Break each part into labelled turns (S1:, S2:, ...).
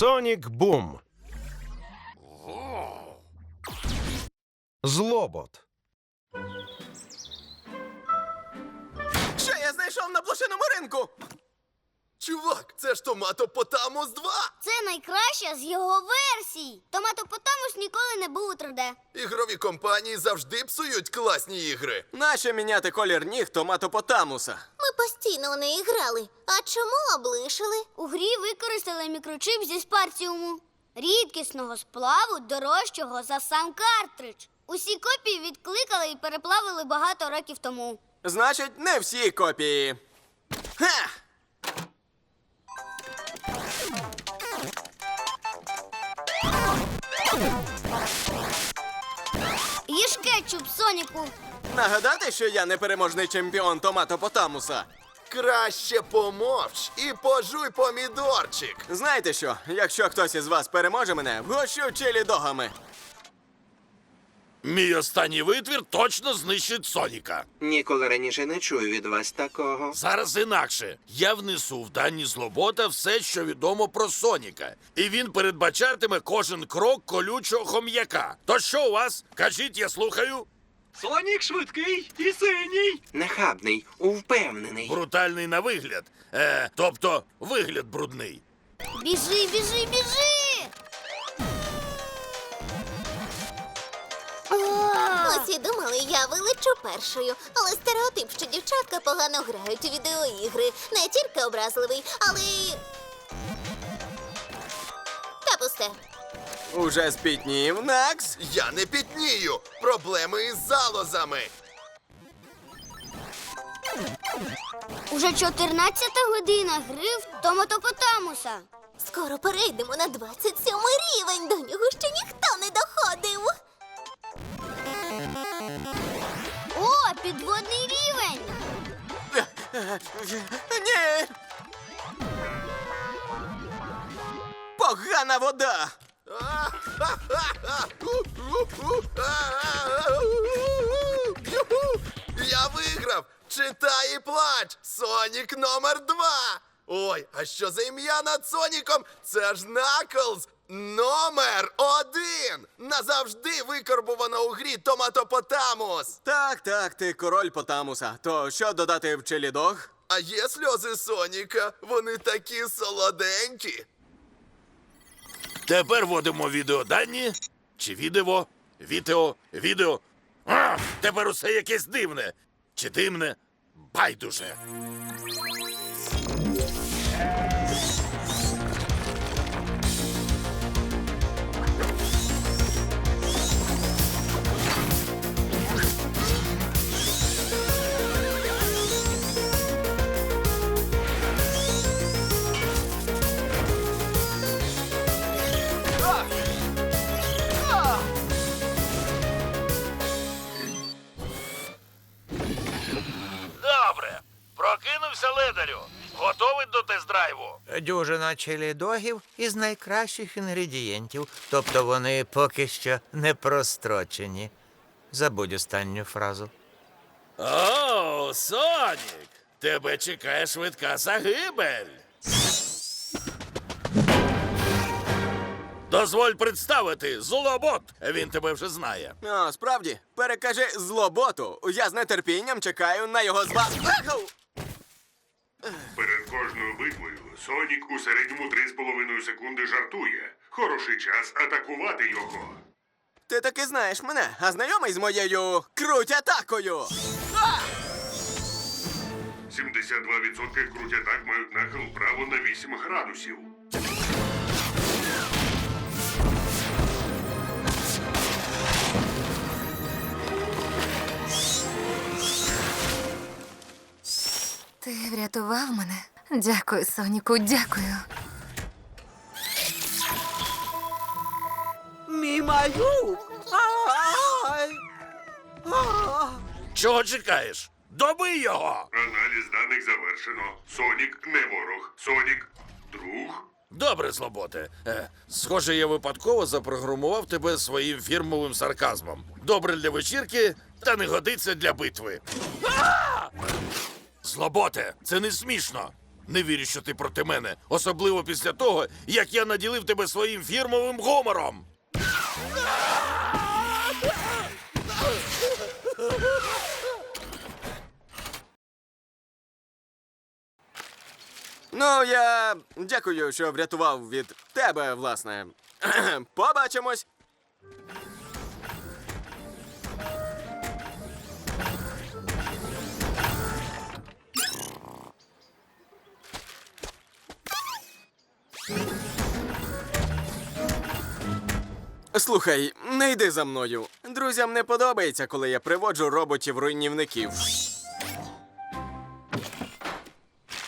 S1: Сонік Бум. Злобот.
S2: Що я знайшов на блошиному ринку?
S3: Чувак, це ж Томатопотамус 2!
S4: Це найкраща з його версій. Томатопотамус ніколи не був у 3D.
S3: Ігрові компанії завжди псують класні ігри.
S2: Нащо міняти колір ніг томатопотамуса?
S4: Ми постійно у неї грали. А чому облишили? У грі використали мікрочип зі спарціуму. Рідкісного сплаву, дорожчого за сам картридж. Усі копії відкликали і переплавили багато років тому.
S2: Значить, не всі копії. Ха!
S4: Кетчуп, Соніку.
S2: Нагадати, що я непереможний чемпіон томатопотамуса.
S3: Краще помовч і пожуй помідорчик.
S2: Знаєте що? Якщо хтось із вас переможе мене, вгощу чилі догами.
S5: Мій останній витвір точно знищить Соніка.
S6: Ніколи раніше не чую від вас такого.
S5: Зараз інакше. Я внесу в дані Злобота все, що відомо про Соніка, і він передбачатиме кожен крок колючого хом'яка. То що у вас? Кажіть, я слухаю.
S7: Сонік швидкий і синій.
S6: Нахабний, упевнений.
S5: Брутальний на вигляд. Е, тобто вигляд брудний.
S4: Біжи, біжи, біжи.
S8: Усі думали, я вилечу першою, але стереотип, що дівчатка погано грають у відеоігри, не тільки образливий, але. й... Та пусте.
S2: Уже спітнів, Накс.
S3: Я не пітнію. Проблеми із залозами.
S4: Уже 14 година гри в томатопотамуса.
S8: Скоро перейдемо на 27 рівень. До нього ще ніхто не доходив.
S4: Підводний рівень.
S2: Ні. Погана вода.
S3: Я виграв! Читай і плач! Сонік номер два! Ой, а що за ім'я над Соніком? Це ж Наклз номер один! Назавжди викорбувано у грі Томатопотамус!
S2: Так, так, ти король потамуса. То що додати в чилі дог?
S3: А є сльози Соніка? Вони такі солоденькі.
S5: Тепер вводимо відеодані. Чи відео? Відео, відео. А, тепер усе якесь дивне. Чи дивне? Байдуже. Ледарю. Готовий до тест-драйву.
S9: Дюжина челідогів із найкращих інгредієнтів, тобто вони поки що не прострочені. Забудь останню фразу.
S5: О, Сонік! Тебе чекає швидка загибель. Дозволь представити Злобот. Він тебе вже знає.
S2: О, справді, перекажи злоботу. Я з нетерпінням чекаю на його зва.
S10: Перед кожною битвою Сонік у середньому 3,5 секунди жартує. Хороший час атакувати його.
S2: Ти таки знаєш мене, а знайомий з моєю круть-атакою.
S10: 72% крутятак мають нахил право на 8 градусів.
S8: Ти врятував мене. Дякую, Соніку, дякую.
S7: Мій. Ай! А!
S5: Чого чекаєш? Добий його!
S10: Аналіз даних завершено. Сонік не ворог. Сонік друг.
S5: Добре, Слоботе. Е, схоже, я випадково запрограмував тебе своїм фірмовим сарказмом. Добре для вечірки, та не годиться для битви. А! Слоботе, це не смішно. Не вірю, що ти проти мене, особливо після того, як я наділив тебе своїм фірмовим гумором.
S2: Ну, я дякую, що врятував від тебе, власне. Побачимось. Слухай, не йди за мною. Друзям не подобається, коли я приводжу роботів-руйнівників.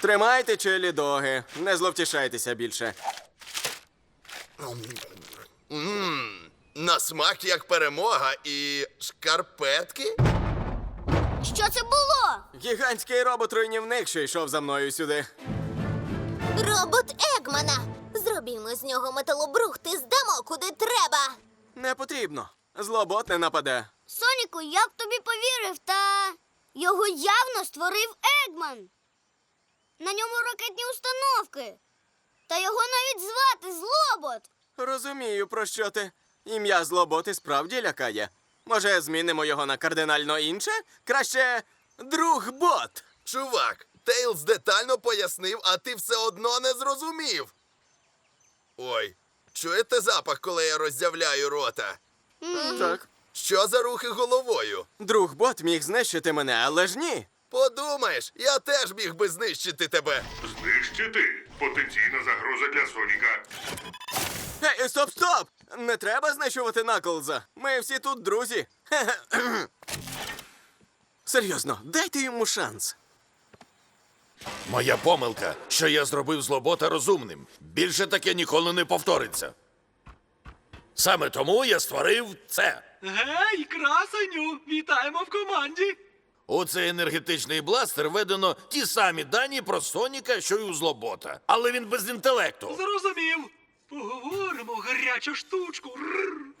S2: Тримайте челі доги, не зловтішайтеся більше.
S3: На смак як перемога і шкарпетки?
S4: Що це було?
S2: Гігантський робот-руйнівник, що йшов за мною сюди.
S8: Робот Егмана. Зробімо з нього металобрухт і здамо куди треба.
S2: Не потрібно. Злобот не нападе.
S4: Соніку, я б тобі повірив, та його явно створив Егман. На ньому ракетні установки. Та його навіть звати Злобот.
S2: Розумію, про що ти. Ім'я злобот і справді лякає. Може, змінимо його на кардинально інше? Краще друг бот.
S3: Чувак, Тейлз детально пояснив, а ти все одно не зрозумів. Ой, чуєте запах, коли я роззявляю рота?
S2: Так.
S3: Що за рухи головою?
S2: Друг бот міг знищити мене, але ж ні.
S3: Подумаєш, я теж міг би знищити тебе.
S10: Знищити потенційна загроза для Соніка.
S2: Ей, стоп, стоп! Не треба знищувати Наклза. Ми всі тут друзі. Серйозно, дайте йому шанс.
S5: Моя помилка, що я зробив злобота розумним. Більше таке ніколи не повториться. Саме тому я створив це.
S7: Гей, красеню! Вітаємо в команді!
S5: У цей енергетичний бластер введено ті самі дані про Соніка, що й у злобота. Але він без інтелекту.
S7: Зрозумів. Поговоримо, гарячу штучку. Рррр.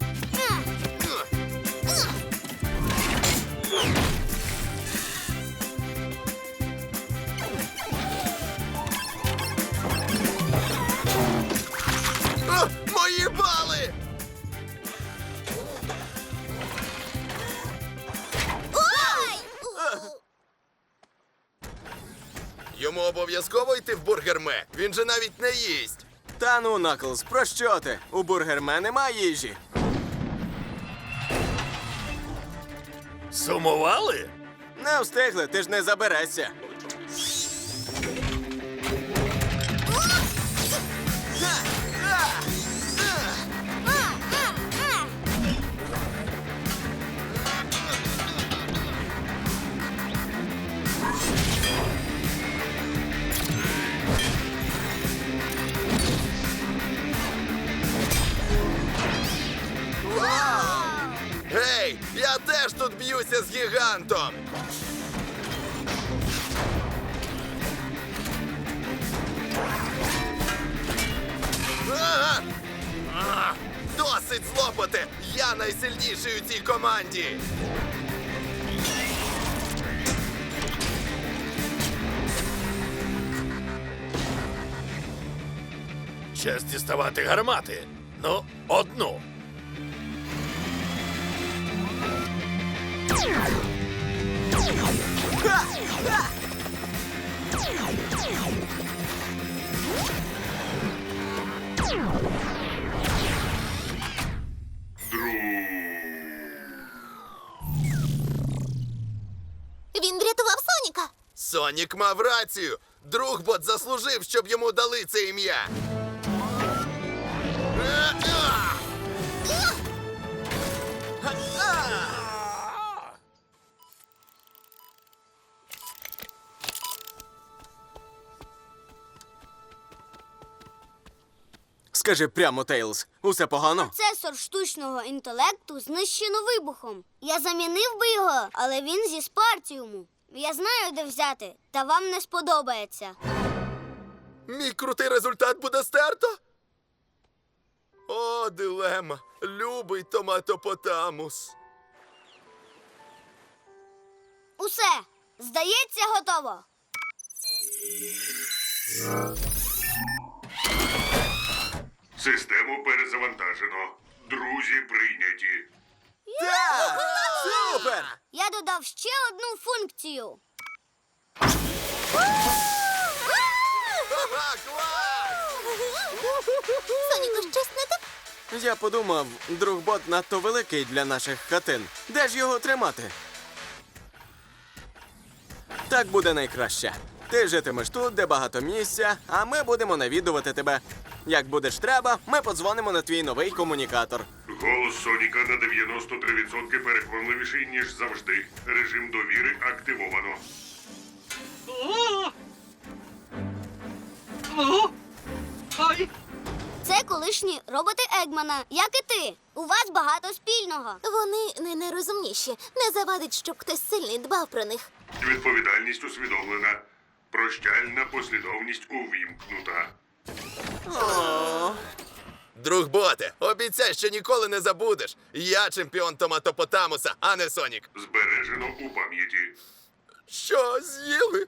S3: Йти в бургерме. Він же навіть не їсть.
S2: Та ну, Наклз, про що ти? У бургерме немає їжі.
S5: Сумували?
S2: Не встигли, ти ж не заберешся.
S3: Тут б'юся з гігантом. Досить злопоти! Я найсильніший у цій команді!
S5: Час діставати гармати. Ну, одну.
S8: Він врятував Соніка.
S3: Сонік мав рацію. Друг бот заслужив, щоб йому дали це ім'я.
S2: Скажи прямо, Тейлз, усе погано?
S4: Процесор штучного інтелекту знищено вибухом. Я замінив би його, але він зі спартіуму. Я знаю, де взяти, та вам не сподобається.
S3: Мій крутий результат буде стерто? О, дилема. Любий томатопотамус.
S4: Усе, здається, готово.
S10: Систему перезавантажено. Друзі прийняті.
S2: Так! Супер!
S4: Я додав ще одну функцію.
S8: Соніку, щось не так?
S2: Я подумав, другбот надто великий для наших хатин. Де ж його тримати? Так буде найкраще. Ти житимеш тут, де багато місця, а ми будемо навідувати тебе. Як будеш треба, ми подзвонимо на твій новий комунікатор.
S10: Голос Соніка на 93% переконливіший, ніж завжди. Режим довіри активовано.
S4: Це колишні роботи Егмана, як і ти. У вас багато спільного.
S8: Вони не найрозумніші. Не завадить, щоб хтось сильний дбав про них.
S10: Відповідальність усвідомлена. Прощальна послідовність увімкнута.
S3: Друг боте, обіцяй, що ніколи не забудеш. Я чемпіон Томатопотамуса, а не Сонік.
S10: Збережено у пам'яті.
S3: Що з'їли?